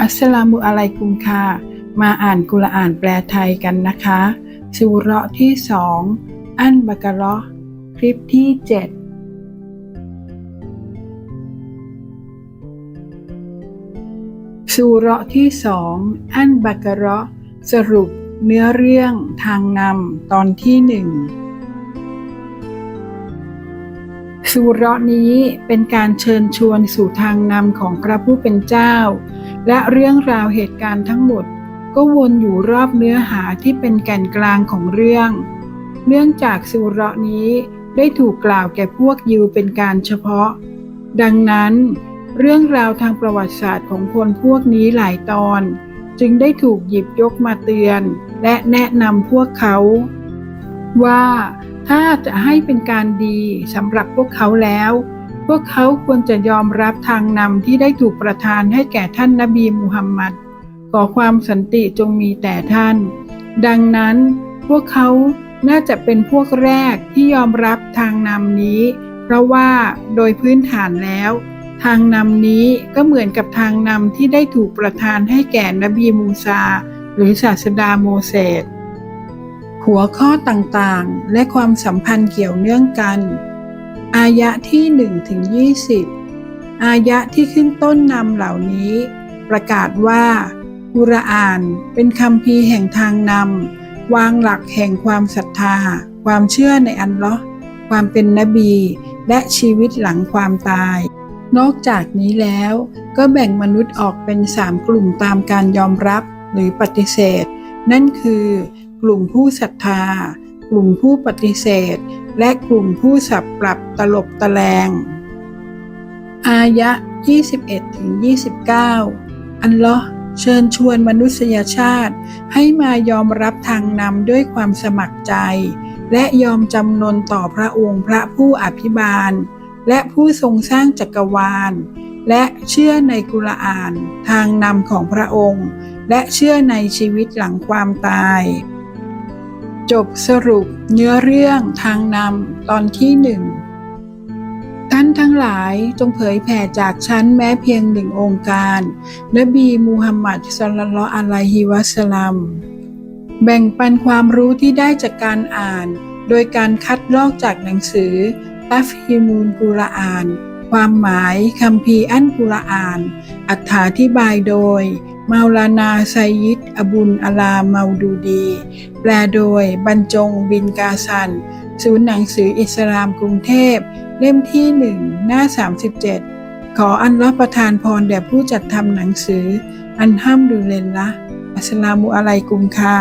อัสสลามุอะลัยกุมค่ะ มาอ่านกุรอานแปลไทยกันนะคะสุเราะที่สองอันบักะเราะคลิปที่เจ็ดสุเราะที่สองอันบักเราะสรุปเนื้อเรื่องทางนำตอนที่หนึ่งสุเราะนี้เป็นการเชิญชวนสู่ทางนำของพระผู้เป็นเจ้า และเรื่องราวเหตุการณ์ทั้งหมด ก็วนอยู่รอบเนื้อหาที่เป็นแก่นกลางของเรื่อง เนื่องจากสุเราะนี้ได้ถูกกล่าวแก่พวกยิวเป็นการเฉพาะ ดังนั้น เรื่องราวทางประวัติศาสตร์ของคนพวกนี้หลายตอน จึงได้ถูกหยิบยกมาเตือน และแนะนำพวกเขา ว่าถ้าจะให้เป็นการดีสำหรับพวกเขาแล้ว พวกเขาควรจะยอมรับทางนำที่ได้ถูกประทานให้แก่ท่านนบีมุฮัมมัดขอความสันติจงมีแต่ท่าน ดังนั้นพวกเขาน่าจะเป็นพวกแรกที่ยอมรับทางนำนี้ เพราะว่าโดยพื้นฐานแล้ว ทางนำนี้ก็เหมือนกับทางนำที่ได้ถูกประทานให้แก่นบีมูซา หรือศาสดาโมเสสหัวข้อต่างๆ และความสัมพันธ์เกี่ยวเนื่องกัน อายะที่1ถึง20 อายะที่ขึ้นต้นนำเหล่านี้ ประกาศว่ากุรอานเป็นคำพีแห่งทางนำวางหลักแห่งความศรัทธา ความเชื่อในอันเลอฮ์ความเป็นนบี และชีวิตหลังความตาย นอกจากนี้แล้วก็แบ่งมนุษย์ออกเป็นสามกลุ่มตามการยอมรับหรือปฏิเสธ นั่นคือกลุ่มผู้ศรัทธา กลุ่มผู้ปฏิเสธ และกลุ่มผู้สับปรับตลบตะแลง อายะ 21-29 อันเลอเชิญชวนมนุษยชาติ ให้มายอมรับทางนำด้วยความสมัครใจ และยอมจำนนต่อพระองค์พระผู้อภิบาล และผู้ทรงสร้างจักรวาล และเชื่อในกุรอาน ทางนำของพระองค์ และเชื่อในชีวิตหลังความตาย จบสรุปเนื้อเรื่องทางนำตอนที่หนึ่งท่านทั้งหลายจงเผยแผ่จากฉันแม้เพียงหนึ่งองค์การ นบีมูฮัมมัดสลลัลลออะลัยฮิวะสลัม แบ่งปันความรู้ที่ได้จากการอ่าน โดยการคัดลอกจากหนังสือตัฟฮิมูลกุรอาน ความหมายคำพีร์อันกุรอาน อัถาธิบายโดย มาลานาไซยิดอบุลอาลาเมาดูดี แปลโดยบรรจงบินกาซัน ศูนย์หนังสืออิสลามกรุงเทพ เล่มที่หนึ่งหน้า 37 ขออันรับประทานพรแด่ผู้จัดทำหนังสือ อันห้ามดูเลนละอัสสลามุอะลัยกุมค่ะ